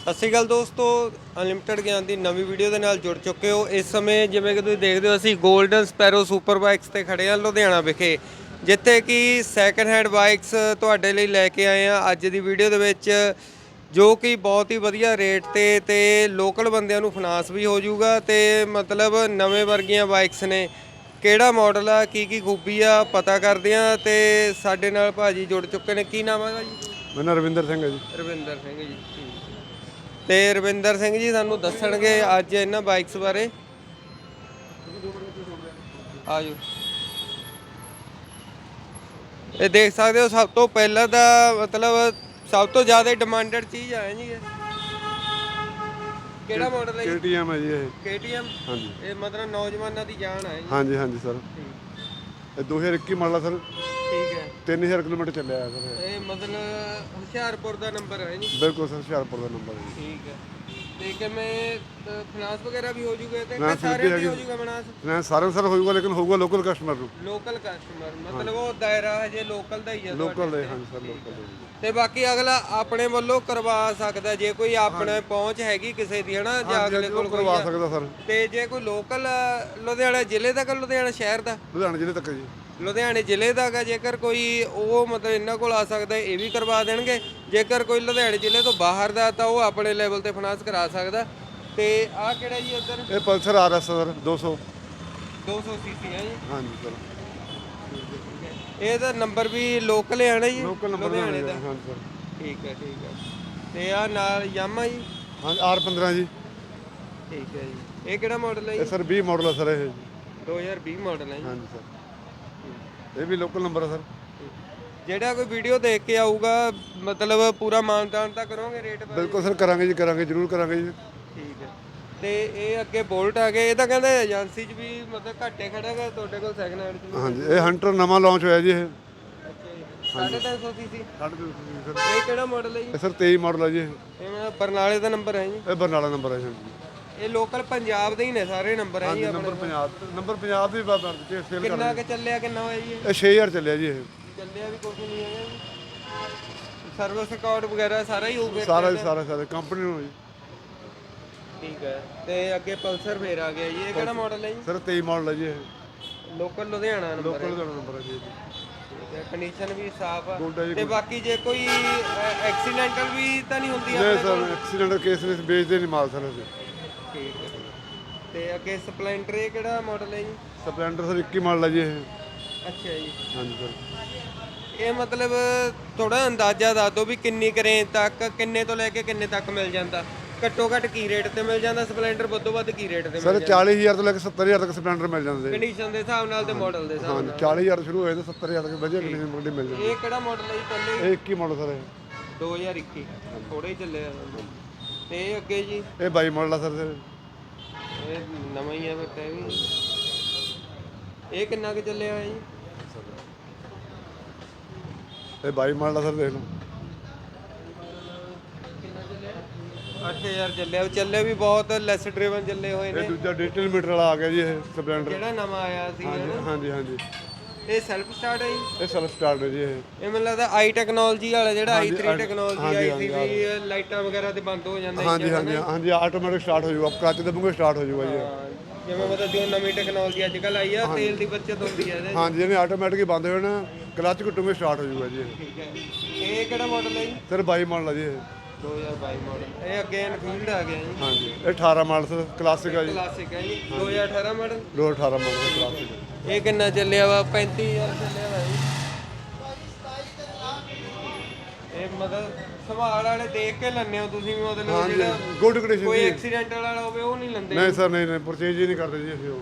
ਸਤਿ ਸ਼੍ਰੀ ਅਕਾਲ ਦੋਸਤੋ ਅਨਲਿਮਟਿਡ ਗਿਆਨ ਦੀ ਨਵੀਂ ਵੀਡੀਓ ਦੇ ਨਾਲ ਜੁੜ ਚੁੱਕੇ ਹੋ। ਇਸ ਸਮੇਂ ਜਿਵੇਂ ਕਿ ਤੁਸੀਂ ਦੇਖਦੇ ਹੋ ਅਸੀਂ 골ਡਨ ਸਪੈਰੋ ਸੁਪਰ ਬਾਈਕਸ ਤੇ ਖੜੇ ਹਾਂ ਲੁਧਿਆਣਾ ਵਿਖੇ ਜਿੱਥੇ ਕਿ ਸੈਕੰਡ ਹੈਂਡ ਬਾਈਕਸ ਤੁਹਾਡੇ ਲਈ ਲੈ ਕੇ ਆਏ ਹਾਂ ਅੱਜ ਦੀ ਵੀਡੀਓ ਦੇ ਵਿੱਚ ਜੋ ਕਿ ਬਹੁਤ ਹੀ ਵਧੀਆ ਰੇਟ ਤੇ ਤੇ ਲੋਕਲ ਬੰਦਿਆਂ ਨੂੰ ਫਾਈਨਾਂਸ ਵੀ ਹੋ ਜਾਊਗਾ ਤੇ ਮਤਲਬ ਨਵੇਂ ਵਰਗੀਆਂ ਬਾਈਕਸ ਨੇ। ਕਿਹੜਾ ਮਾਡਲ ਆ ਕੀ ਕੀ ਖੂਬੀ ਆ ਪਤਾ ਕਰਦੇ ਆ ਤੇ ਸਾਡੇ ਨਾਲ ਭਾਜੀ ਜੁੜ ਚੁੱਕੇ ਨੇ। ਕੀ ਨਾਮ ਹੈ ਜੀ ਮੇਰਾ ਨਾਂ ਰਵਿੰਦਰ ਸਿੰਘ ਹੈ ਜੀ। ਰਵਿੰਦਰ ਸਿੰਘ ਜੀ ਤੇ ਰਵਿੰਦਰ ਸਿੰਘ ਜੀ ਸਾਨੂੰ ਦੱਸਣਗੇ ਅੱਜ ਇਹਨਾਂ ਬਾਈਕਸ ਬਾਰੇ। ਆਜੋ। ਇਹ ਦੇਖ ਸਕਦੇ ਹੋ ਸਭ ਤੋਂ ਪਹਿਲਾਂ ਤਾਂ ਮਤਲਬ ਸਭ ਤੋਂ ਜ਼ਿਆਦਾ ਡਿਮਾਂਡਡ ਚੀਜ਼ ਆ ਜੀ ਇਹ। ਕਿਹੜਾ ਮਾਡਲ ਹੈ KTM ਹੈ ਜੀ ਇਹ। KTM ਹਾਂਜੀ। ਇਹ ਮਤਲਬ ਨੌਜਵਾਨਾਂ ਦੀ ਜਾਨ ਹੈ ਜੀ। ਹਾਂਜੀ ਹਾਂਜੀ ਸਰ। ਇਹ 2021 ਮਾਡਲ ਸਰ। ਠੀਕ ਹੈ। 3000 ਕਿਲੋਮੀਟਰ ਚੱਲਿਆ ਹੈ ਸਰ ਇਹ ਮਤਲਬ ਹੁਸ਼ਿਆਰਪੁਰ ਦਾ ਨੰਬਰ ਹੈ ਜੀ। ਬਿਲਕੁਲ ਸਰ ਹੁਸ਼ਿਆਰਪੁਰ ਦਾ ਨੰਬਰ ਹੈ ਜੀ। ਠੀਕ ਹੈ। ਤੇ ਕਿਵੇਂ ਫਾਈਨਾਂਸ ਵਗੈਰਾ ਵੀ ਹੋ ਜੂਗੇ ਤੇ ਨਾ, ਕਿ ਸਾਰੇ ਫਿਰ ਵੀ ਵੀ ਹੋ ਜੂਗਾ ਫਾਈਨਾਂਸ ਨਾ ਸਾਰਾ ਸਰ ਹੋਊਗਾ ਲੇਕਿਨ ਹੋਊਗਾ ਲੋਕਲ ਕਸਟਮਰ ਨੂੰ। ਲੋਕਲ ਕਸਟਮਰ ਮਤਲਬ ਉਹ ਦਾਇਰਾ ਹਜੇ ਲੋਕਲ ਦਾ ਹੀ ਹੈ ਲੋਕਲ ਦੇ ਹਾਂਜੀ ਸਰ ਲੋਕਲ ਦੇ ਤੇ ਬਾਕੀ ਅਗਲਾ ਆਪਣੇ ਵੱਲੋਂ ਕਰਵਾ ਸਕਦਾ ਜੇ ਕੋਈ ਆਪਣੇ ਪਹੁੰਚ ਹੈਗੀ ਕਿਸੇ ਦੀ ਹਨਾ ਜਾਂ ਅਗਲੇ ਕੋਲ ਕੋਈ ਕਰਵਾ ਸਕਦਾ ਸਰ। ਤੇ ਜੇ ਕੋਈ ਲੋਕਲ ਲੁਧਿਆਣਾ ਜ਼ਿਲ੍ਹੇ ਦਾ ਕਿ ਲੁਧਿਆਣਾ ਸ਼ਹਿਰ ਦਾ? ਲੁਧਿਆਣਾ ਜ਼ਿਲ੍ਹੇ ਤੱਕ ਜੀ। ਲੁਧਿਆਣੇ ਜ਼ਿਲ੍ਹੇ ਦਾ ਗਾ ਜੇਕਰ ਕੋਈ ਉਹ ਮਤਲਬ ਇਹਨਾਂ ਕੋਲ ਆ ਸਕਦਾ ਇਹ ਵੀ ਕਰਵਾ ਦੇਣਗੇ। ਜੇਕਰ ਕੋਈ ਲੁਧਿਆਣੇ ਜ਼ਿਲ੍ਹੇ ਤੋਂ ਬਾਹਰ ਦਾ ਤਾਂ ਉਹ ਆਪਣੇ ਲੈਵਲ ਤੇ ਫਾਈਨਾਂਸ ਕਰਾ ਸਕਦਾ। ਤੇ ਆਹ ਕਿਹੜਾ ਜੀ ਇੱਧਰ? ਇਹ ਪਲਸਰ ਆ ਰਿਹਾ ਸਰ 200 200 ਸੀਸੀ ਹੈ ਜੀ। ਹਾਂਜੀ ਸਰ। ਇਹਦਾ ਨੰਬਰ ਵੀ ਲੋਕਲ ਹੈ ਨਾ ਜੀ? ਲੋਕਲ ਨੰਬਰ ਲੁਧਿਆਣੇ ਦਾ। ਹਾਂਜੀ ਸਰ। ਠੀਕ ਹੈ ਠੀਕ ਹੈ ਤੇ ਆ ਨਾਲ ਯਾਮਾ ਜੀ? ਹਾਂਜੀ R15 ਜੀ। ਠੀਕ ਹੈ ਜੀ। ਇਹ ਕਿਹੜਾ ਮਾਡਲ ਹੈ ਇਹ ਜੀ ਸਰ 20 ਮਾਡਲ ਹੈ ਸਰ ਇਹ। 2020 ਮਾਡਲ ਹੈ ਜੀ। ਹਾਂਜੀ ਸਰ। ਇਹ ਵੀ ਲੋਕਲ ਨੰਬਰ ਹੈ ਸਰ। ਜਿਹੜਾ ਕੋਈ ਵੀਡੀਓ ਦੇਖ ਕੇ ਆਊਗਾ ਮਤਲਬ ਪੂਰਾ ਮਾਨਤਾਨ ਤਾਂ ਕਰੋਗੇ ਰੇਟ ਬਾਰੇ? ਬਿਲਕੁਲ ਸਰ ਕਰਾਂਗੇ ਜੀ ਕਰਾਂਗੇ ਜ਼ਰੂਰ ਕਰਾਂਗੇ ਜੀ। ਠੀਕ ਹੈ। ਤੇ ਇਹ ਅੱਗੇ ਬੋਲਟ ਆ ਗਏ ਇਹ ਤਾਂ ਕਹਿੰਦੇ ਏਜੰਸੀ 'ਚ ਵੀ ਮਤਲਬ ਘੱਟੇ ਖੜਾਗਾ ਤੁਹਾਡੇ ਕੋਲ ਸੈਕਿੰਡ ਹੈਂਡ 'ਚ ਵੀ। ਹਾਂਜੀ ਇਹ ਹੰਟਰ ਨਵਾਂ ਲਾਂਚ ਹੋਇਆ ਜੀ ਇਹ। ਅੱਛਾ ਜੀ। 350 ਸੀਸੀ ਇਹ ਕਿਹੜਾ ਮਾਡਲ ਹੈ ਜੀ? ਇਹ ਸਰ 23 ਮਾਡਲ ਹੈ ਜੀ ਇਹ। ਬਰਨਾਲੇ ਦਾ ਨੰਬਰ ਹੈ ਜੀ। ਇਹ ਬਰਨਾਲਾ ਨੰਬਰ ਹੈ ਜੀ ਇਹ ਲੋਕਲ ਪੰਜਾਬ ਦੇ ਹੀ ਨੇ ਸਾਰੇ ਨੰਬਰ ਹੈ ਜੀ ਹਾਂਜੀ ਨੰਬਰ ਪੰਜਾਬ ਨੰਬਰ ਪੰਜਾਬ ਵੀ ਬਾਬਾ ਤੇ ਸੇਲ ਕਰ ਕਿੰਨਾ ਕਿ ਚੱਲਿਆ ਕਿੰਨਾ ਹੋਇਆ ਜੀ? ਇਹ? ਇਹ 6000 ਚੱਲਿਆ ਜੀ ਇਹ। ਚੱਲਿਆ ਵੀ ਕੁਝ ਨਹੀਂ ਹੈਗਾ ਜੀ। ਸਰਵਿਸ ਰਿਕਾਰਡ ਵਗੈਰਾ ਸਾਰਾ ਹੀ ਹੋਊਗਾ ਸਾਰਾ ਸਾਰਾ ਸਾਰਾ ਕੰਪਨੀ ਨੂੰ ਜੀ। ਠੀਕ ਹੈ ਤੇ ਅੱਗੇ ਪਲਸਰ ਫੇਰ ਆ ਗਿਆ ਜੀ। ਇਹ ਕਿਹੜਾ ਮਾਡਲ ਹੈ ਜੀ? ਸਰ 23 ਮਾਡਲ ਹੈ ਜੀ ਇਹ। ਲੋਕਲ ਲੁਧਿਆਣਾ ਨੰਬਰ ਲੋਕਲ ਦਾ ਨੰਬਰ ਹੈ ਜੀ ਕੰਡੀਸ਼ਨ ਵੀ ਸਾਫ਼ ਆ। Good ਹੈ ਜੀ, ਤੇ ਬਾਕੀ ਜੇ ਕੋਈ ਐਕਸੀਡੈਂਟਲ ਵੀ ਤਾਂ ਨਹੀਂ ਹੁੰਦੀ ਨਹੀਂ ਆਪਣੇ ਸਰ ਕੋਲ? ਐਕਸੀਡੈਂਟ ਕੇਸ ਵਿੱਚ ਵੇਚਦੇ ਨਹੀਂ ਮਾਲ ਸਰ ਅਸੀਂ। ਠੀਕ ਹੈ ਤੇ ਅੱਗੇ ਸਪਲੈਂਡਰ ਇਹ ਕਿਹੜਾ ਮਾਡਲ ਹੈ ਜੀ? ਸਪਲੈਂਡਰ ਸਰ 21 ਮਾਡਲ ਹੈ ਜੀ ਇਹ। ਅੱਛਾ ਜੀ। ਹਾਂਜੀ ਸਰ। ਇਹ ਮਤਲਬ ਥੋੜਾ ਅੰਦਾਜ਼ਾ ਦੱਸ ਦਿਓ ਵੀ ਕਿੰਨੀ ਕਰੇਂਜ ਤੱਕ ਕਿੰਨੇ ਤੋਂ ਲੈ ਕੇ ਕਿੰਨੇ ਤੱਕ ਮਿਲ ਜਾਂਦਾ। ਘੱਟੋ ਘੱਟ ਕੀ ਰੇਟ ਤੇ ਮਿਲ ਜਾਂਦਾ ਸਪਲੈਂਡਰ ਵੱਧੋ ਵੱਧ ਕੀ ਰੇਟ ਤੇ ਮਿਲ ਸਰ 40000 ਤੋਂ ਲੈ ਕੇ 70000 ਤੱਕ ਸਪਲੈਂਡਰ ਮਿਲ ਜਾਂਦੇ ਕੰਡੀਸ਼ਨ ਦੇ ਹਿਸਾਬ ਨਾਲ ਤੇ ਮਾਡਲ ਦੇ ਹਿਸਾਬ ਹਾਂਜੀ 40000 ਸ਼ੁਰੂ ਹੋਏ ਤਾਂ 70000 ਤੱਕ ਵਧੀਆ ਕੰਡੀਸ਼ਨ ਮੁੰਡੇ ਮਿਲ ਜਾਂਦੇ। ਇਹ ਕਿਹੜਾ ਮਾਡਲ ਹੈ ਜੀ ਪਹਿਲੇ? ਇਹ 21 ਮਾਡਲ ਸਰ ਇਹ। 2021 ਥੋੜੇ ਹੀ ਚੱਲੇ ਆ। ਤੇ ਇਹ ਅੱਗੇ ਜੀ? ਇਹ 22 ਮਾਡਲ ਆ ਸਰ ਸਰ ਇਹ ਨਵਾਂ ਹੀ ਆ ਫਿਰ ਤਾਂ ਇਹ ਵੀ। ਇਹ ਕਿੰਨਾ ਕੁ ਚੱਲਿਆ ਹੈ ਜੀ? ਇਹ 22 ਮਾਡਲ ਆ ਸਰ ਦੇਖ ਲਓ। 8000 ਚੱਲਿਆ। ਚੱਲੇ ਵੀ ਬਹੁਤ ਲੈਸ ਡਰਾਈਵਨ ਚੱਲੇ ਹੋਏ ਇਹ ਨੇ ਦੂਜਾ ਡਿਜੀਟਲ ਮੀਟਰ ਵਾਲਾ ਆ ਗਿਆ ਜੀ ਇਹ ਸਪਲੈਂਡਰ ਜਿਹੜਾ ਨਵਾਂ ਆਇਆ ਸੀ? ਹਾਂਜੀ ਹਾਂਜੀ। ਇਹ ਸੈਲਫ ਸਟਾਰਟ ਹੈ ਜੀ। ਇਹ ਸੈਲਫ ਸਟਾਰਟ ਹੈ ਜੀ ਇਹ। ਇਹ ਮੈਨੂੰ ਲੱਗਦਾ ਆਈ ਟੈਕਨੋਲੋਜੀ ਵਾਲਾ ਜਿਹੜਾ i3 ਹਾਂਜੀ, ਟੈਕਨੋਲੋਜੀ ਹਾਂਜੀ, ਆਈ ਸੀ ਵੀ ਲਾਈਟਾਂ ਵਗੈਰਾ ਤੇ ਬੰਦ ਹੋ ਜਾਂਦਾ ਹਾਂਜੀ ਹਾਂਜੀ ਹਾਂਜੀ ਆਟੋਮੈਟਿਕ ਸਟਾਰਟ ਹੋ ਜਾਊਗਾ ਕਲਚ ਦਬੂਗੇ ਸਟਾਰਟ ਹੋ ਜਾਊਗਾ ਜੀ ਇਹ। ਜਿਵੇਂ ਮਤਲਬ ਜੋ ਨਵੀਂ ਟੈਕਨੋਲੋਜੀ ਅੱਜ ਕੱਲ ਆਈ ਆ ਤੇਲ ਦੀ ਬਚਤ ਹੁੰਦੀ ਹੈ ਇਹਦੇ। ਹਾਂਜੀ ਜਿਹਨੇ ਆਟੋਮੈਟਿਕ ਹੀ ਬੰਦ ਹੋ ਜਾਣਾ ਕਲਚ ਘਟੂਗੇ ਸਟਾਰਟ ਹੋ ਜਾਊਗਾ ਜੀ ਇਹ। ਠੀਕ ਹੈ। ਇਹ ਕਿਹੜਾ ਮਾਡਲ ਹੈ ਜੀ? ਸਰ 22 ਮਾਡਲ ਆ ਜੀ ਇਹ। 2022 ਮਾਡਲ ਇਹ ਅੱਗੇ ਇਨਫੀਲਡ ਆ ਗਿਆ ਜੀ। ਹਾਂਜੀ। ਇਹ 18 ਮਾਡਲ ਕਲਾਸਿਕ ਆ ਜੀ। ਕਲਾਸਿਕ ਹੈ ਜੀ। 2018 ਮਾਡਲ 218 ਮਾਡਲ ਕਲਾਸਿਕ ਇਹ ਕਿੰਨਾ ਚੱਲਿਆ ਵਾ? 35000 ਚੱਲਿਆ ਵਾ ਜੀ। ਇਹ ਮਤਲਬ ਸੰਭਾਲ ਵਾਲੇ ਦੇਖ ਕੇ ਲੈਣੇ ਹੋ ਤੁਸੀਂ ਵੀ ਮਤਲਬ ਜਿਹੜਾ ਗੁੱਡ ਕੰਡੀਸ਼ਨ ਕੋਈ ਐਕਸੀਡੈਂਟ ਵਾਲਾ ਹੋਵੇ ਉਹ ਨਹੀਂ ਲੈਂਦੇ। ਨਹੀਂ ਸਰ ਨਹੀਂ ਨਹੀਂ। ਪਰਚੇਜ ਹੀ ਨਹੀਂ ਕਰਦੇ ਜੀ ਅਸੀਂ ਉਹ।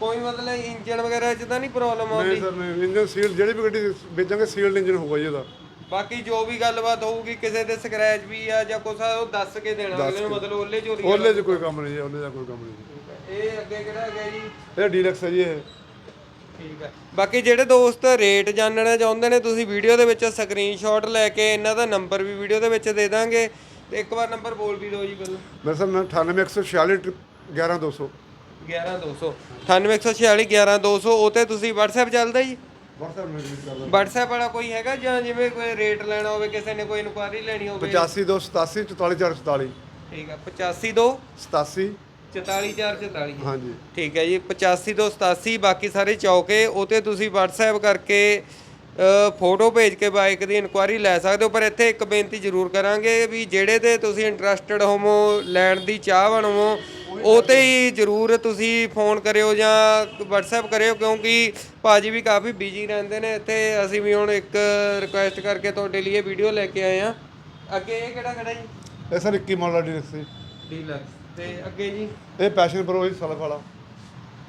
ਕੋਈ ਮਤਲਬ ਇੰਜਨ ਵਗੈਰਾ ਚ ਤਾਂ ਨਹੀਂ ਪ੍ਰੋਬਲਮ ਆਉਂਦੀ? ਨਹੀਂ ਸਰ ਨਹੀਂ। ਇੰਜਨ ਸੀਲ ਜਿਹੜੀ ਵੀ ਗੱਡੀ ਵੇਚਾਂਗੇ ਸੀਲਡ ਇੰਜਨ ਹੋਊਗਾ ਜੀ ਇਹਦਾ। ਬਾਕੀ ਜੋ ਵੀ ਗੱਲਬਾਤ ਹੋਊਗੀ ਕਿਸੇ ਦੇ ਸਕ੍ਰੈਚ ਵੀ ਆ ਜਾਂ ਕੁਛ ਆ ਉਹ ਦੱਸ ਕੇ ਦੇਣਾ। ਅਗਲੇ ਨੂੰ ਮਤਲਬ ਉਹਲੇ ਚੋਰੀ ਉਹਲੇ 'ਚ ਕੋਈ ਕੰਮ ਨਹੀਂ ਜੀ ਉਹਲੇ ਦਾ ਕੋਈ ਕੰਮ ਨਹੀਂ ਇਹ ਅੱਗੇ ਕਿਹੜਾ ਹੈਗਾ ਜੀ? ਇਹ ਡੀਲਕਸ ਹੈ ਜੀ ਇਹ। ਠੀਕ ਹੈ ਬਾਕੀ ਜਿਹੜੇ ਦੋਸਤ ਰੇਟ ਜਾਣਨਾ ਚਾਹੁੰਦੇ ਨੇ ਤੁਸੀਂ ਵੀਡੀਓ ਦੇ ਵਿੱਚ ਸਕਰੀਨਸ਼ਾਟ ਲੈ ਕੇ ਇਹਨਾਂ ਦਾ ਨੰਬਰ ਵੀ ਵੀਡੀਓ ਦੇ ਵਿੱਚ ਦੇ ਦਾਂਗੇ। ਤੇ ਇੱਕ ਵਾਰ ਨੰਬਰ ਬੋਲ ਵੀ ਦਿਓ ਜੀ ਪਹਿਲਾਂ। ਮੇਰੇ ਸਾਹਮਣੇ 98146 11200 11200 98146 11200 ਉਹ ਤੇ ਤੁਸੀਂ WhatsApp ਚੱਲਦਾ ਜੀ? WhatsApp ਮੈਸੇਜ ਕਰ WhatsApp ਵਾਲਾ ਕੋਈ ਹੈਗਾ ਜਾਂ ਜਿਵੇਂ ਕੋਈ ਰੇਟ ਲੈਣਾ ਹੋਵੇ ਕਿਸੇ ਨੇ ਕੋਈ ਇਨਕੁਆਇਰੀ ਲੈਣੀ ਹੋਵੇ? 8587 44444 ਠੀਕ ਆ 85 87 44444 ਹਾਂਜੀ। ਠੀਕ ਹੈ ਜੀ 85 ਤੋਂ 87 ਬਾਕੀ ਸਾਰੇ ਚੌਕੇ ਉਹ ਤੇ ਤੁਸੀਂ WhatsApp ਕਰਕੇ ਫੋਟੋ ਭੇਜ ਕੇ ਬਾਈਕ ਦੀ ਇਨਕੁਆਇਰੀ ਲੈ ਸਕਦੇ ਹੋ ਪਰ ਇੱਥੇ ਇੱਕ ਬੇਨਤੀ ਜ਼ਰੂਰ ਕਰਾਂਗੇ ਵੀ ਜਿਹੜੇ ਤੇ ਤੁਸੀਂ ਇੰਟਰਸਟਿਡ ਹੋਵੋ ਲੈਣ ਦੀ ਚਾਹਵਾਨ ਹੋਵੋ ਉਹ ਤੇ ਹੀ ਜ਼ਰੂਰ ਤੁਸੀਂ ਫੋਨ ਕਰਿਓ ਜਾਂ WhatsApp ਕਰਿਓ ਕਿਉਂਕਿ ਭਾਜੀ ਵੀ ਕਾਫੀ ਬਿਜ਼ੀ ਰਹਿੰਦੇ ਨੇ। ਇੱਥੇ ਅਸੀਂ ਵੀ ਹੁਣ ਇੱਕ ਰਿਕੁਐਸਟ ਕਰਕੇ ਤੁਹਾਡੇ ਲਈ ਇਹ ਵੀਡੀਓ ਲੈ ਕੇ ਆਏ ਆ ਅੱਗੇ ਇਹ ਕਿਹੜਾ ਖੜਾ ਜੀ? ਇਹ ਸਰ 21 ਮਾਡਲ ਡੀਲਕਸ ਸੀ ਡੀਲਕਸ। ਤੇ ਅੱਗੇ ਜੀ? ਇਹ ਪੈਸ਼ਨ ਪ੍ਰੋ ਜੀ ਸਲਫ ਵਾਲਾ।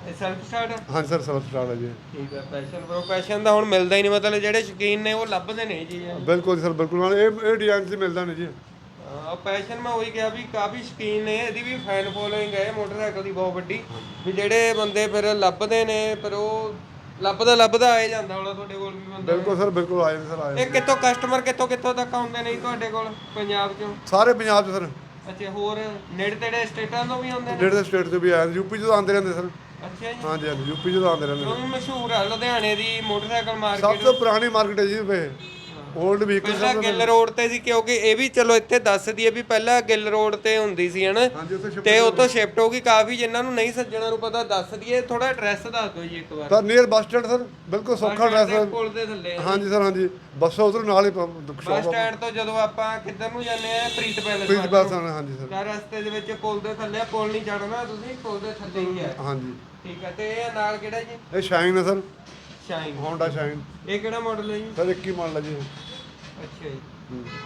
ਇਹ ਸੈਲਫ ਸਟਾਰਟ ਹਾਂਜੀ ਸਰ ਸਲਫ ਸਟਾਰਟ ਹੈ ਜੀ। ਠੀਕ ਹੈ ਪੈਸ਼ਨ ਪ੍ਰੋ ਪੈਸ਼ਨ ਦਾ ਹੁਣ ਮਿਲਦਾ ਹੀ ਨਹੀਂ ਮਤਲਬ ਜਿਹੜੇ ਸ਼ੌਕੀਨ ਨੇ ਉਹ ਲੱਭਦੇ ਨੇ ਜੀ। ਬਿਲਕੁਲ ਜੀ ਸਰ ਬਿਲਕੁਲ। ਇਹ ਇਹ ਡਿਜ਼ਾਈਨ 'ਚ ਮਿਲਦਾ ਨਹੀਂ ਜੀ। ਹਾਂ ਪੈਸ਼ਨ ਮੈਂ ਉਹੀ ਕਿਹਾ ਵੀ ਕਾਫੀ ਸ਼ੌਕੀਨ ਨੇ ਇਹਦੀ ਵੀ ਫੈਨ ਫੋਲੋਇੰਗ ਹੈ ਮੋਟਰਸਾਈਕਲ ਦੀ ਬਹੁਤ ਵੱਡੀ। ਵੀ ਜਿਹੜੇ ਬੰਦੇ ਫਿਰ ਲੱਭਦੇ ਨੇ ਪਰ ਉਹ ਲੱਭਦਾ ਲੱਭਦਾ ਆਏ ਜਾਂਦਾ ਹੁਣ ਤੁਹਾਡੇ ਕੋਲ ਵੀ ਬੰਦਾ। ਬਿਲਕੁਲ ਸਰ ਬਿਲਕੁਲ ਆਏ ਸਰ ਆਏ ਇਹ ਕਿੱਥੋਂ ਕਸਟਮਰ ਕਿੱਥੋਂ ਕਿੱਥੋਂ ਤੱਕ ਆਉਂਦੇ ਨੇ ਜੀ ਤੁਹਾਡੇ ਕੋਲ ਪੰਜਾਬ ਚੋਂ? ਸਾਰੇ ਪੰਜਾਬ 'ਚ ਸਰ। ਅੱਛਾ ਹੋਰ ਨੇੜੇ ਤੇੜੇ ਸਟੇਟਾਂ ਤੋਂ ਵੀ ਆਉਂਦੇ ਨੇ? ਜਿਹੜੇ ਸਟੇਟ ਤੋਂ ਵੀ ਆਏ ਯੂਪੀ 'ਚ ਤਾਂ ਆਉਂਦੇ ਰਹਿੰਦੇ ਸਰ। ਅੱਛਾ ਜੀ। ਹਾਂਜੀ ਹਾਂਜੀ ਯੂਪੀ 'ਚ ਤਾਂ ਆਉਂਦੇ ਰਹਿੰਦੇ ਉਹ ਵੀ ਮਸ਼ਹੂਰ ਆ ਲੁਧਿਆਣੇ ਦੀ ਮੋਟਰਸਾਈਕਲ ਸਭ ਮਾਰਕੀਟ ਤੋਂ ਪੁਰਾਣੀ ਮਾਰਕੀਟ ਹੈ ਜੀ ਵੇ 올ਡ ਵਹੀਕਲ ਪਹਿਲਾਂ ਗਿੱਲ ਰੋਡ ਤੇ ਸੀ ਕਿਉਂਕਿ ਇਹ ਵੀ ਚਲੋ ਇੱਥੇ ਦੱਸ ਦਈਏ ਵੀ ਪਹਿਲਾਂ ਗਿੱਲ ਰੋਡ ਤੇ ਹੁੰਦੀ ਸੀ ਹਨਾ? ਹਾਂਜੀ ਉੱਥੇ ਸ਼ਿਪ ਤੇ ਉਹ ਤੋਂ ਸ਼ਿਫਟ ਹੋ ਗਈ ਕਾਫੀ ਜਿਨ੍ਹਾਂ ਨੂੰ ਨਹੀਂ ਸੱਜਣਾ ਨੂੰ ਪਤਾ ਦੱਸ ਦਈਏ ਥੋੜਾ ਐਡਰੈਸ ਦੱਸ ਦਿਓ ਜੀ ਇੱਕ ਵਾਰ। Sir near bus stand sir ਬਿਲਕੁਲ ਸੌਖਾ ਐਡਰੈਸ ਹੈ। ਪੁਲ ਦੇ ਥੱਲੇ ਹਾਂਜੀ ਸਰ ਹਾਂਜੀ। ਬੱਸ ਉਧਰ ਨਾਲ ਹੀ ਬੱਸ ਸ਼ਾਪ ਸਟੈਂਡ ਤੋਂ ਜਦੋਂ ਆਪਾਂ ਕਿੱਧਰ ਨੂੰ ਜਾਂਦੇ ਆ ਪ੍ਰੀਤ ਪੈਲੇਸ ਪ੍ਰੀਤ ਬੱਸ ਨੂੰ। ਹਾਂਜੀ ਸਰ ਤਾਂ ਰਸਤੇ ਦੇ ਵਿੱਚ ਪੁਲ ਦੇ ਥੱਲੇ ਆ, ਪੁਲ ਨਹੀਂ ਚੜਨਾ ਤੁਸੀਂ ਪੁਲ ਦੇ ਥੱਲੇ ਹੀ ਹੈ। ਹਾਂਜੀ। ਠੀਕ ਹੈ ਤੇ ਇਹ ਨਾਲ ਕਿਹੜਾ ਜੀ? ਇਹ ਸ਼ਾਈਨ ਹੈ ਸਰ ਸ਼ਾਈਨ ਹੋਂਡਾ ਸ਼ਾਈਨ ਇਹ ਕਿਹੜਾ ਮਾਡਲ ਹੈ ਜੀ? ਸਰ 21 ਮਾਡਲ ਹੈ ਜੀ ਅੱਛਾ ਜੀ।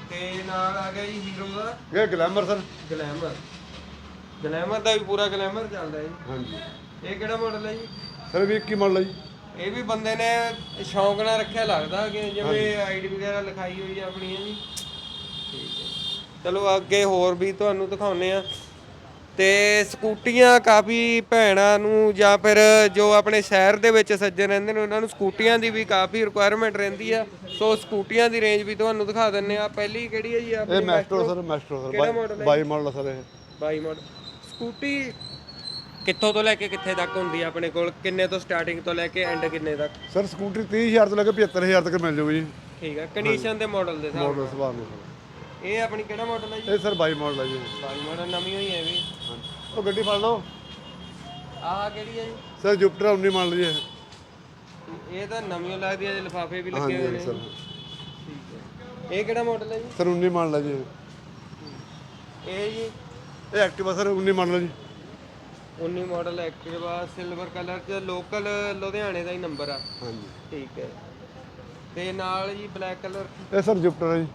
ਤੇ ਨਾਲ ਆ ਗਿਆ ਜੀ ਹੀਰੋ ਦਾ। ਇਹ ਗਲੈਮਰ ਸਰ। ਗਲੈਮਰ ਗਲੈਮਰ ਦਾ ਵੀ ਪੂਰਾ ਗਲੈਮਰ ਚੱਲਦਾ ਜੀ। ਹਾਂਜੀ। ਇਹ ਕਿਹੜਾ ਮਾਡਲ ਹੈ ਜੀ? ਸਰ ਵੀ 21 ਮਾਡਲ ਹੈ ਜੀ। ਇਹ ਵੀ ਬੰਦੇ ਨੇ ਸ਼ੌਂਕ ਨਾਲ ਰੱਖਿਆ ਲੱਗਦਾ ਕਿ ਜਿਵੇਂ ਆਈਡੀ ਵਗੈਰਾ ਲਿਖਾਈ ਹੋਈ ਆ ਆਪਣੀ ਹੈ ਜੀ। ਠੀਕ ਹੈ। ਚਲੋ ਅੱਗੇ ਹੋਰ ਵੀ ਤੁਹਾਨੂੰ ਦਿਖਾਉਨੇ ਆ ਤੇ ਸਕੂਟੀਆਂ ਕਾਫੀ ਭੈਣਾਂ ਨੂੰ ਜਾਂ ਫਿਰ ਜੋ ਆਪਣੇ ਸ਼ਹਿਰ ਦੇ ਵਿੱਚ ਸੱਜਣ ਰਹਿੰਦੇ ਨੇ ਉਹਨਾਂ ਨੂੰ ਸਕੂਟੀਆਂ ਦੀ ਵੀ ਕਾਫੀ ਰਿਕੁਆਇਰਮੈਂਟ ਰਹਿੰਦੀ ਆ। ਸੋ ਸਕੂਟੀਆਂ ਦੀ ਰੇਂਜ ਵੀ ਤੁਹਾਨੂੰ ਦਿਖਾ ਦਿੰਨੇ ਆ ਪਹਿਲੀ ਕਿਹੜੀ ਹੈ ਜੀ? ਇਹ ਆਪਣੀ ਮੈਸਟਰੋ ਸਰ ਮੈਸਟਰੋ ਕਿਹੜਾ ਸਰ model ਹੈ? 22 ਮਾਡਲ ਸਰ ਇਹ। 22 ਮਾਡਲ। ਸਕੂਟੀ ਕਿੱਥੋਂ ਤੋਂ ਲੈ ਕੇ ਕਿੱਥੇ ਤੱਕ ਹੁੰਦੀ ਆ ਆਪਣੇ ਕੋਲ? ਕਿੰਨੇ ਤੋਂ ਸਟਾਰਟਿੰਗ ਤੋਂ ਲੈ ਕੇ ਐਂਡ ਕਿੰਨੇ ਤੱਕ? ਸਰ ਸਕੂਟਰੀ 30000 ਤੋਂ ਲੈ ਕੇ 75000 ਤੱਕ ਮਿਲ ਜਾਊਗੀ ਜੀ। ਠੀਕ ਆ। ਕੰਡੀਸ਼ਨ ਦੇ ਮਾਡਲ ਦੇ ਹਿਸਾਬ ਮਾਡਲ ਸੁਭਾਅ ਨੂੰ ਨਾਲ। ਇਹ ਆਪਣੀ ਕਿਹੜਾ ਮਾਡਲ ਹੈ ਜੀ? ਇਹ ਸਰ 22 ਮਾਡਲ ਹੈ ਜੀ। 22 ਮਾਡਲ ਨਵੀਂ ਹੋਈ ਹੈ ਵੀ। ਉਹ ਗੱਡੀ ਫੜ ਲਓ। ਆਹ ਕਿਹੜੀ ਹੈ ਜੀ? ਸਰ ਜੁਪਟਰ 19 ਮਾਡਲ ਜੀ ਇਹ ਇਹ ਤਾਂ ਨਵੀਂ ਲੱਗਦੀ ਹੈ ਲਿਫਾਫੇ ਵੀ ਲੱਗੇ ਹੋਏ ਹਾਂਜੀ ਨੇ। ਸਰ। ਠੀਕ ਹੈ। ਇਹ ਕਿਹੜਾ ਮਾਡਲ ਹੈ ਜੀ? ਸਰ 19 ਮਾਡਲ ਹੈ ਜੀ ਇਹ ਜੀ? ਇਹ ਐਕਟਿਵਾ ਸਰ 19 ਮਾਡਲ ਹੈ ਜੀ। 19 ਮਾਡਲ ਐਕਟਿਵਾ ਸਿਲਵਰ ਕਲਰ ਚ ਲੋਕਲ ਲੁਧਿਆਣੇ ਦਾ ਹੀ ਨੰਬਰ ਆ। ਹਾਂਜੀ। ਠੀਕ ਹੈ। ਤੇ ਨਾਲ ਜੀ ਬਲੈਕ ਕਲਰ ਇਹ ਸਰ ਜੁਪਟਰ ਹੈ ਜੀ।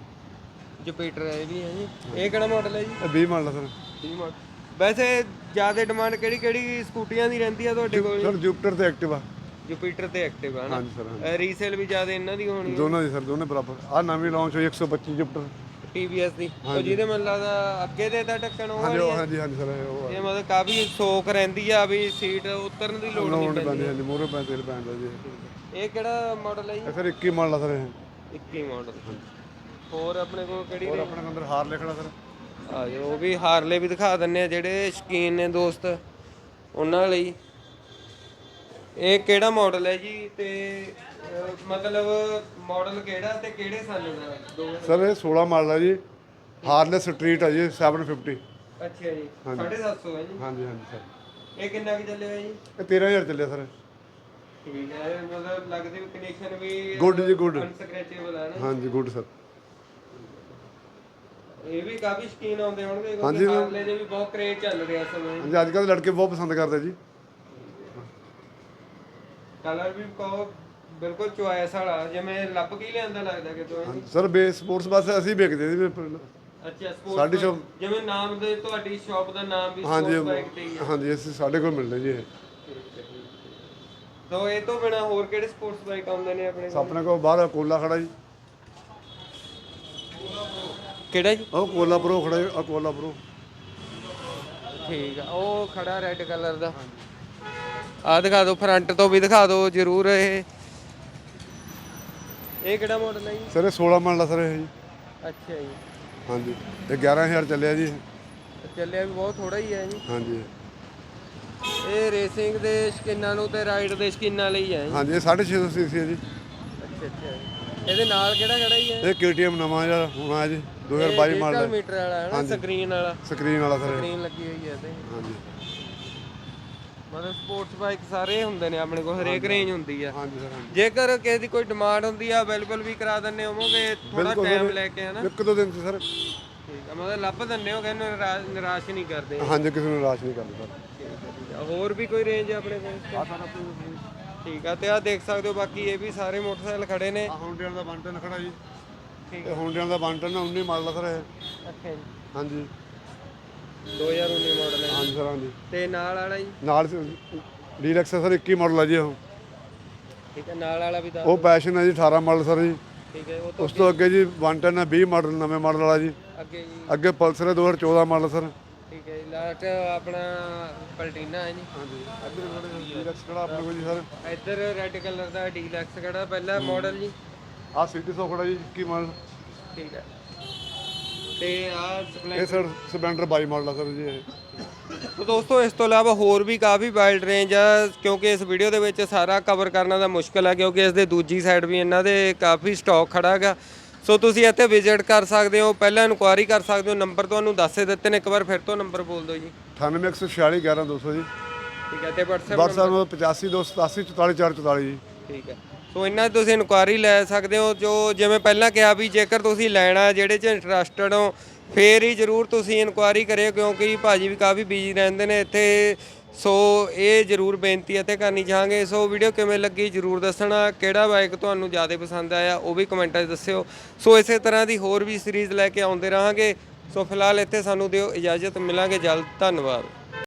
ਜੁਪੀਟਰ ਹੈ ਇਹ ਵੀ ਹੈ ਜੀ। ਇਹ ਕਿਹੜਾ ਮਾਡਲ ਹੈ ਜੀ? ਇਹ 20 ਮਾਡਲ ਹੈ ਸਰ। 20 ਮਾਡਲ ਵੈਸੇ ਜ਼ਿਆਦਾ ਡਿਮਾਂਡ ਕਿਹੜੀ ਕਿਹੜੀ ਸਕੂਟੀਆਂ ਦੀ ਰਹਿੰਦੀ ਆ ਤੁਹਾਡੇ ਕੋਲ? ਸਰ ਜੁਪਟਰ ਤੇ ਐਕਟਿਵਾ ਜੁਪੀਟਰ ਤੇ ਐਕਟਿਵ ਆ ਨਾ? ਹਾਂਜੀ ਸਰ ਰੀਸੇਲ ਵੀ ਜ਼ਿਆਦਾ ਇਹਨਾਂ ਦੀ ਹੋਣੀ ਦੋਨੋਂ ਜੀ ਸਰ ਦੋਨੇ ਬਰਾਬਰ। ਆ ਨਵੀਂ ਲਾਂਚ ਹੋਈ 125 ਜੁਪਟਰ। ਟੀਵੀਐਸ ਦੀ। ਉਹ ਜਿਹਦੇ ਮਨ ਲੱਗਦਾ ਅੱਗੇ ਦੇ ਤਾਂ ਢੱਕਣ ਉਹ ਹਾਂਜੀ ਵਾਲੀ ਉਹ ਆ। ਹਾਂਜੀ ਹਾਂਜੀ ਸਰ ਉਹ ਇਹ ਮਤਲਬ ਕਾਫੀ ਸੋਖ ਰਹਿੰਦੀ ਆ ਵੀ ਸੀਟ ਉਤਰਨ ਦੀ ਲੋੜ ਨਹੀਂ ਲੋਡ ਪੈਂਦੀ ਹਾਂਜੀ ਮੂਰੇ ਪੈਂਦੇ ਤੇਲ ਪੈਂਦਾ ਜੀ। ਇਹ ਕਿਹੜਾ ਮਾਡਲ ਹੈ ਜੀ? ਇਹ ਸਰ 21 ਮਾਡਲ ਆ ਸਰ ਇਹ। 21 ਮਾਡਲ। ਹੋਰ ਆਪਣੇ ਕੋਲ ਕਿਹੜੀ ਹੋਰ ਆਪਣੇ ਅੰਦਰ ਹਾਰ ਲਿਖਣਾ ਸਰ। ਆ ਜਾਓ ਉਹ ਵੀ ਹਾਰਲੇ ਵੀ ਦਿਖਾ ਦਿੰਨੇ ਆ ਜਿਹੜੇ ਸ਼ਕੀਨ ਨੇ ਦੋਸਤ ਉਹਨਾਂ ਲਈ। ਇਹ ਕਿਹੜਾ ਮਾਡਲ ਹੈ ਜੀ ਤੇ ਮਤਲਬ ਮਾਡਲ ਕਿਹੜਾ ਤੇ ਕਿਹੜੇ ਸਾਲ ਦਾ ਸਰ ਇਹ 16 ਮਾਡਲ ਹੈ ਜੀ। ਹਾਰਲੇ ਸਟਰੀਟ ਹੈ ਜੀ 750 ਅੱਛਾ ਜੀ 750 ਹੈ ਜੀ। ਹਾਂਜੀ ਹਾਂਜੀ ਸਰ। ਇਹ ਕਿੰਨਾ ਕੁ ਚੱਲਿਆ ਜੀ? ਇਹ 13000 ਚੱਲਿਆ ਸਰ। ਠੀਕ ਹੈ ਮਤਲਬ ਲੱਗਦੀ ਕੰਡੀਸ਼ਨ ਵੀ ਗੁੱਡ ਜੀ ਗੁੱਡ ਅਨਸਕ੍ਰੈਚੇਬਲ ਹੈ ਨਾ। ਹਾਂਜੀ ਗੁੱਡ ਸਰ। ਇਹ ਵੀ ਕਾਫੀ ਸ਼ਕੀਨ ਆਉਂਦੇ ਹੋਣਗੇ ਹਾਂਜੀ, ਕਿਉਂਕਿ ਹਾਰਲੇ ਦੇ ਵੀ ਬਹੁਤ ਕਰੇਜ ਚੱਲ ਰਿਹਾ ਇਸ ਸਮੇਂ। ਹਾਂਜੀ ਅੱਜ ਕੱਲ੍ਹ ਲੜਕੇ ਬਹੁਤ ਪਸੰਦ ਕਰਦੇ ਜੀ। ਕਲਰ ਵੀ ਕਹੋ ਬਿਲਕੁਲ ਚੁਆਇਸ ਵਾਲਾ ਜਿਵੇਂ ਲੱਭ ਕੇ ਹੀ ਲਿਆਂਦਾ ਲੱਗਦਾ ਕਿਤੋਂ ਇਹ। ਸਰ ਬੇ ਸਪੋਰਟਸ ਬੱਸ ਅਸੀਂ ਵੇਚਦੇ ਜੀ ਅੱਛਾ ਸਪੋਰਟਸ ਸਾਡੀ shop- ਜਿਵੇਂ ਨਾਮ ਦੇ ਤੁਹਾਡੀ ਸ਼ਾਪ ਦਾ ਨਾਮ ਵੀ ਹਾਂਜੀ ਸਪੋਰਟਸ ਬਾਈਕ ਤੇ ਹੀ ਹੈ ਹਾਂਜੀ ਅਸੀਂ ਸਾਡੇ ਕੋਲ ਮਿਲਦੇ ਜੀ ਇਹ। ਤਾਂ ਇਹ ਤੋਂ ਬਿਨਾ ਹੋਰ ਕਿਹੜੇ ਸਪੋਰਟਸ ਬਾਈਕ ਆਉਂਦੇ ਨੇ ਆਪਣੇ ਕੋਲ? ਆਪਣੇ ਕੋਲ ਬਾਹਰ ਕੋਲਾ ਖੜਾ ਜੀ। ਕਿਹੜਾ ਜੀ? ਉਹ ਕੋਲਾ ਪ੍ਰੋ ਖੜਾ ਜੀ ਆ ਕੋਲਾ ਪ੍ਰੋ ਠੀਕ ਆ ਉਹ ਖੜਾ ਰੈੱਡ ਕਲਰ ਦਾ। ਆ ਦਿਖਾ ਦਿਓ ਫਰੰਟ ਤੋਂ ਵੀ ਦਿਖਾ ਦਿਓ ਜਰੂਰ ਇਹ। ਇਹ ਕਿਹੜਾ ਮਾਡਲ ਹੈ ਜੀ? ਸਰ ਇਹ 16 ਮਾਡਲ ਸਰ ਇਹ ਜੀ। ਅੱਛਾ ਜੀ। ਹਾਂਜੀ ਇਹ 11000 ਚੱਲਿਆ ਜੀ। ਚੱਲਿਆ ਵੀ ਬਹੁਤ ਥੋੜਾ ਹੀ ਹੈ ਜੀ। ਹਾਂਜੀ। ਇਹ ਰੇਸਿੰਗ ਦੇ ਸ਼ਕਿਨਾਂ ਨੂੰ ਤੇ ਰਾਈਡ ਦੇ ਸ਼ਕਿਨਾਂ ਲਈ ਹੈ ਜੀ। ਹਾਂਜੀ ਇਹ 650 ਸੀਸੀ ਹੈ ਜੀ। ਅੱਛਾ ਅੱਛਾ ਇਹਦੇ ਨਾਲ ਕਿਹੜਾ ਖੜਾ ਹੀ ਹੈ? ਇਹ KTM ਨਵਾਂ ਜਿਹਾ ਹੋਣਾ ਜੀ 2022 ਡਿਜੀਟਲ ਮਾਡਲ ਮੀਟਰ ਵਾਲਾ ਹੈ ਨਾ ਸਕਰੀਨ ਵਾਲਾ। ਸਕਰੀਨ ਵਾਲਾ ਸਰ। ਸਕਰੀਨ ਲੱਗੀ ਹੋਈ ਹੈ ਇਹਦੇ। ਹਾਂਜੀ। ਮਤਲਬ ਸਪੋਰਟਸ ਬਾਈਕ ਸਾਰੇ ਹੁੰਦੇ ਨੇ ਆਪਣੇ ਕੋਲ ਹਰੇਕ ਰੇਂਜ ਹੁੰਦੀ ਆ। ਹਾਂਜੀ ਸਰ ਹਾਂਜੀ। ਜੇਕਰ ਕਿਸੇ ਦੀ ਕੋਈ ਡਿਮਾਂਡ ਹੁੰਦੀ ਆ ਅਵੇਲੇਬਲ ਵੀ ਕਰਾ ਦਿੰਨੇ ਹੋਵੋਗੇ ਥੋੜਾ ਬਿਲਕੁਲ ਟਾਈਮ। ਲੈ ਕੇ ਹਨਾ ਇੱਕ ਦੋ ਦਿਨ ਚ ਸਰ। ਠੀਕ ਆ ਮਤਲਬ ਲੱਭ ਦਿੰਨੇ ਹੋ ਕਹਿੰਦੇ ਨਿਰਾਸ਼ ਨਿਰਾਸ਼ ਨਹੀਂ ਕਰਦੇ। ਹਾਂਜੀ ਕਿਸੇ ਨੂੰ ਨਿਰਾਸ਼ ਨਹੀਂ ਕਰਦੇ ਸਰ। ਠੀਕ ਆ, ਠੀਕ ਆ। ਹੋਰ ਵੀ ਕੋਈ ਰੇਂਜ ਆਪਣੇ ਕੋਲ? ਆ ਸਰ ਆਪਣੇ ਠੀਕ ਆ ਤੇ ਆ ਦੇਖ ਸਕਦੇ ਹੋ ਬਾਕੀ ਇਹ ਵੀ ਸਾਰੇ ਮੋਟਰਸਾਈਕਲ ਖੜੇ ਨੇ। ਆ ਹੁੰਡਿਆਂ ਦਾ ਬੰਟਨ ਖੜਾ ਜੀ। ਠੀਕ ਇਹ ਹੁੰਡਿਆਂ ਦਾ ਬੰਟਨ 19 ਮਾਡਲ ਸਰ ਇਹ ਅੱਛਾ ਜੀ। ਹਾਂਜੀ। 2019 ਮਾਡਲ ਹੈ ਹਾਂਜੀ ਸਰ ਹਾਂਜੀ। ਤੇ ਨਾਲ ਵਾਲਾ ਜੀ? ਨਾਲ ਡੀਲਕਸ ਸਰ 21 ਮਾਡਲ ਆ ਜੀ ਉਹ। ਠੀਕ ਹੈ ਨਾਲ ਵਾਲਾ ਵੀ ਦੱਸ ਉਹ ਪੈਸ਼ਨ ਹੈ ਜੀ 18 ਮਾਡਲ ਸਰ ਜੀ। ਠੀਕ ਹੈ ਉਹ ਤੋਂ ਉਸ ਤੋਂ ਅੱਗੇ ਜੀ ਬੰਟਨ ਹੈ 20 ਮਾਡਲ ਨਵੇਂ ਮਾਡਲ ਵਾਲਾ ਜੀ। ਅੱਗੇ ਜੀ। ਅੱਗੇ ਪਲਸਰ ਹੈ 2014 ਮਾਡਲ ਸਰ। ਠੀਕ ਹੈ ਜੀ ਲਾਸਟ ਆਪਣਾ ਪਲਟੀਨਾ ਹੈ ਜੀ। ਹਾਂਜੀ ਇੱਧਰ ਡੀਲਕਸ ਖੜਾ ਆਪਣੇ ਕੋਲ ਜੀ ਸਰ? ਇੱਧਰ ਰੈੱਡ ਕਲਰ ਦਾ ਡੀਲੈਕਸ ਕਿਹੜਾ ਪਹਿਲਾ ਮਾਡਲ ਜੀ। ਆ ਸਿਟੀ ਸੌ ਖੜਾ ਜੀ 21 ਮਾਡਲ। ਠੀਕ ਹੈ। ਤੇ ਆ ਸਪਲੈਂਡਰ ਇਹ ਸਰ ਸਪਲੈਂਡਰ 22 ਮਾਡਲ ਆ ਸਰ ਜੀ ਇਹ। ਤੋ ਦੋਸਤੋ ਇਸ ਤੋਂ ਇਲਾਵਾ ਹੋਰ ਵੀ ਕਾਫੀ ਵਾਈਲਡ ਰੇਂਜ ਆ ਕਿਉਂਕਿ ਇਸ ਵੀਡੀਓ ਦੇ ਵਿੱਚ ਸਾਰਾ ਕਵਰ ਕਰਨਾ ਦਾ ਮੁਸ਼ਕਲ ਹੈ ਕਿਉਂਕਿ ਇਸ ਦੇ ਦੂਜੀ ਸਾਈਡ ਵੀ ਇਹਨਾਂ ਦੇ ਕਾਫੀ ਸਟਾਕ ਖੜਾ ਹੈਗਾ। ਸੋ ਤੁਸੀਂ ਇੱਥੇ ਵਿਜ਼ਿਟ ਕਰ ਸਕਦੇ ਹੋ ਪਹਿਲਾਂ ਇਨਕੁਆਇਰੀ ਕਰ ਸਕਦੇ ਹੋ ਨੰਬਰ ਤੁਹਾਨੂੰ ਦੱਸੇ ਦਿੱਤੇ ਨੇ ਇੱਕ ਵਾਰ ਫਿਰ ਤੋਂ ਨੰਬਰ ਬੋਲ ਦਿਓ ਜੀ। 98 146 11 200 ਜੀ। ਠੀਕ ਹੈ ਤੇ WhatsApp WhatsApp ਨੂੰ 85 287 44 444 ਜੀ। ਠੀਕ ਹੈ ਸੋ ਇਹਨਾਂ ਦੀ ਤੁਸੀਂ ਇਨਕੁਆਇਰੀ ਲੈ ਸਕਦੇ ਹੋ ਜੋ ਜਿਵੇਂ ਪਹਿਲਾਂ ਕਿਹਾ ਵੀ ਜੇਕਰ ਤੁਸੀਂ ਲੈਣਾ ਜਿਹੜੇ 'ਚ ਇੰਟਰਸਟਡ ਹੋ ਫੇਰ ਹੀ ਜਰੂਰ ਤੁਸੀਂ ਇਨਕੁਆਇਰੀ ਕਰਿਓ ਕਿਉਂਕਿ ਭਾਜੀ ਵੀ ਕਾਫੀ ਬਿਜ਼ੀ ਰਹਿੰਦੇ ਨੇ ਇੱਥੇ। ਸੋ ਇਹ ਜਰੂਰ ਬੇਨਤੀ ਅਤੇ ਕਰਨੀ ਚਾਹਾਂਗੇ। ਸੋ ਵੀਡੀਓ ਕਿਵੇਂ ਲੱਗੀ ਜਰੂਰ ਦੱਸਣਾ। ਕਿਹੜਾ ਬਾਈਕ ਤੁਹਾਨੂੰ ਜ਼ਿਆਦਾ ਪਸੰਦ ਆਇਆ ਉਹ ਵੀ ਕਮੈਂਟਾਂ 'ਚ ਦੱਸਿਓ। ਸੋ ਇਸੇ ਤਰ੍ਹਾਂ ਦੀ ਹੋਰ ਵੀ ਸੀਰੀਜ਼ ਲੈ ਕੇ ਆਉਂਦੇ ਰਹਾਂਗੇ। ਸੋ ਫਿਲਹਾਲ ਇੱਥੇ ਸਾਨੂੰ ਦਿਓ ਇਜਾਜ਼ਤ। ਮਿਲਾਂਗੇ ਜਲਦ। ਧੰਨਵਾਦ।